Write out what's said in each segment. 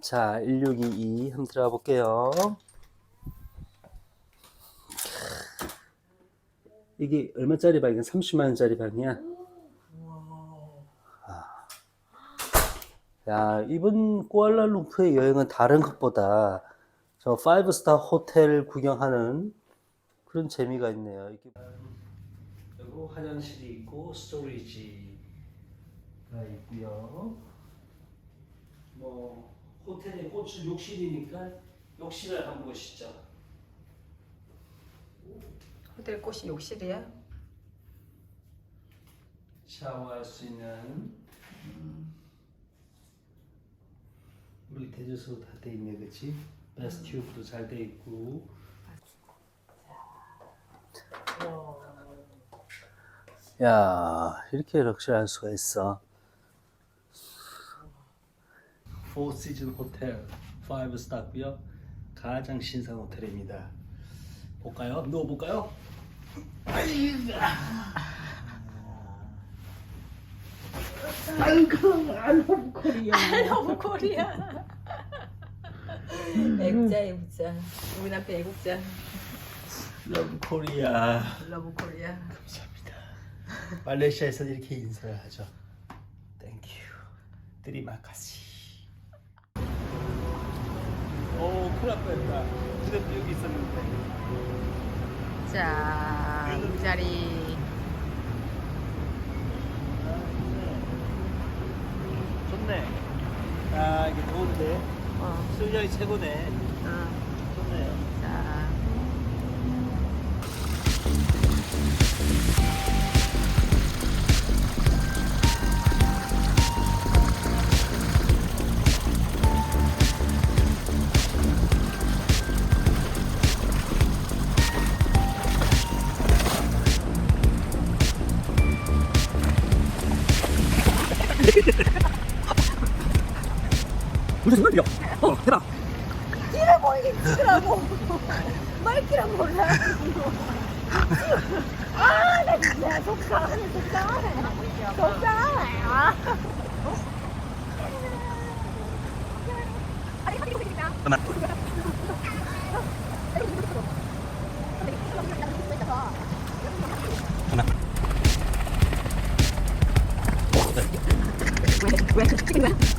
자, 1622 한번 들어가 볼게요. 이게 얼마짜리 방이야? 30만 원짜리 방이야? 아. 야, 이번 꾸알라룸푸르의 여행은 다른 것보다 저 5스타 호텔 구경하는 그런 재미가 있네요. 이게 그리고 화장실이 있고 스토리지가 있고요. 뭐 호텔의 꽃은 욕실이니까 욕실을 한번 보시죠. 호텔 꽃이 욕실이야? 샤워할 수 있는 우리 대저수 다돼 있네, 그렇지? 베스튜브도 잘 돼 있고. 야, 이렇게 럭셔리할 수가 있어. 포 시즌 호텔 5 스타고요. 가장 신선 호텔입니다. 볼까요? 누워 볼까요? 너무 코리아. 애국자 애국자. 우리 남편 애국자. 러브 코리아. 러브 코리아. 감사합니다. 말레이시아에서는 이렇게 인사를 하죠. 땡큐. 드리마카시. 오, 큰일 날 뻔했다. 그래도 여기 있었는데. 자, 이 자리. 좋네. 아, 이게 더운데. 어, 수영이 최고네. 어. 무슨 소리야? 어, 해봐. 끼를 보이게 찍으라고. 말귀랑 몰라. 아, 나 진짜 속상하네, 속상하네. 속상하네. 아. 시작 걸려.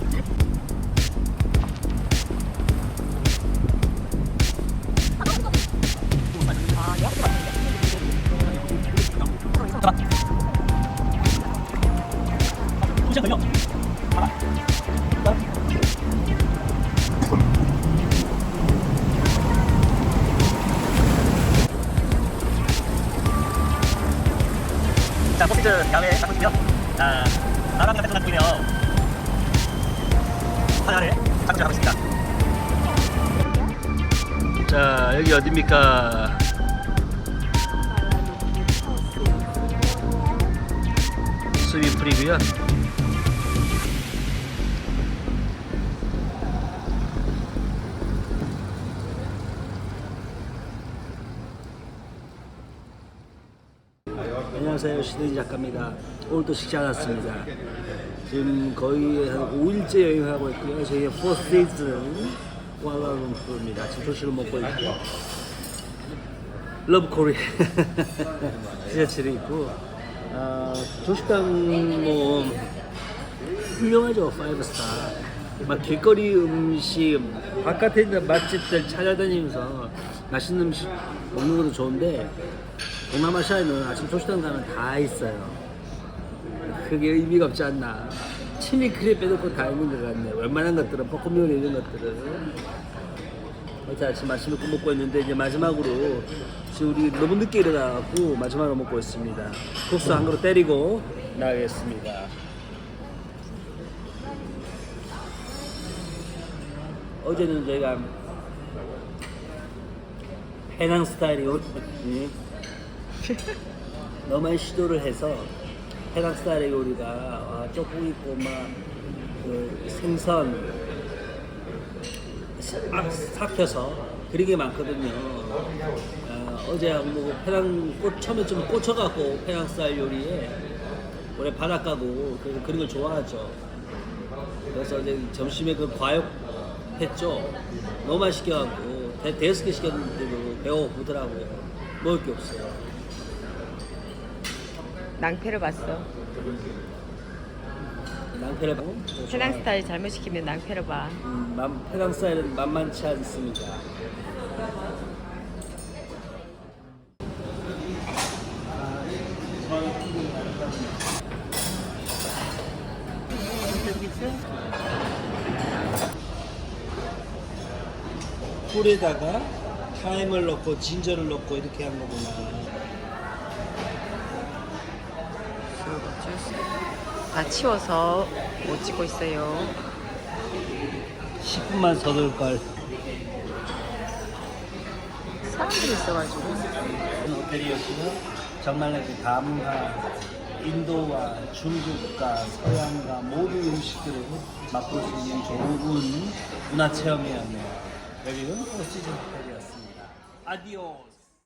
자, 포피트 야외 딱 보시고요. 자, 바람이 같은 거 보이네요. 하늘에 착지하고 있습니다. 자, 여기 어딥니까? 스위프리고요. 안녕하세요. 시드니 작가입니다. 오늘도 식지 않았습니다. 지금 거의 한 5일째 여행하고 있고요. 저희 포 시즌 쿠알라룸푸르입니다. 지금 조식을 먹고 있고 러브 코리아 지하철에 있고 아, 조식당 뭐 훌륭하죠. 5스타. 막 길거리 음식 바깥에 있는 맛집들 찾아다니면서 맛있는 음식 먹는 것도 좋은데 동남아시아에는 아침 조식당 가면 다 있어요. 그게 의미가 없지 않나. 칠리 크랩 빼놓고 다 있는 것 같네. 웬만한 것들은 볶음 요리 이런 것들은. 어제 아침 맛있는 거 먹고 있는데 이제 마지막으로 지금 우리 너무 늦게 일어나갖고 마지막으로 먹고 있습니다. 국수 한 그릇 때리고 나가겠습니다. 어제는 저희가 해낭 스타일이 요리 너무 많이 시도를 해서 해낭 스타일의 요리가 아, 조금 있고 막그 생선 싹 삭혀서 그런 게 많거든요. 아, 어제 뭐 페랑 꽂 처음에 좀 꽂혀갖고 페랑쌀 요리에 원래 바닷가고 그래서 그런 걸 좋아하죠. 그래서 이제 점심에 그 과육 했죠. 너무 많이 시켜갖고 대, 대여섯 개 시켰는데도 배가 고프더라고요. 먹을 게 없어요. 낭패를 봤어. 낭패를 보고 해당 스타일 잘못 시키면 낭패를 봐. 음, 만, 페랑쌀은 만만치 않습니다. 꿀에다가 타임을 넣고 진저를 넣고 이렇게 한 거구나. 다 치워서 못 찍고 있어요. 10분만 더 넣을 걸. 사람들이 있어가지고. 호텔이었고요. 정말 그 다문화, 인도와 중국과 서양과 모든 음식들을 맛볼 수 있는 좋은 문화 체험이었네요. 여기는 포시즌 호텔이었습니다. 아디오스.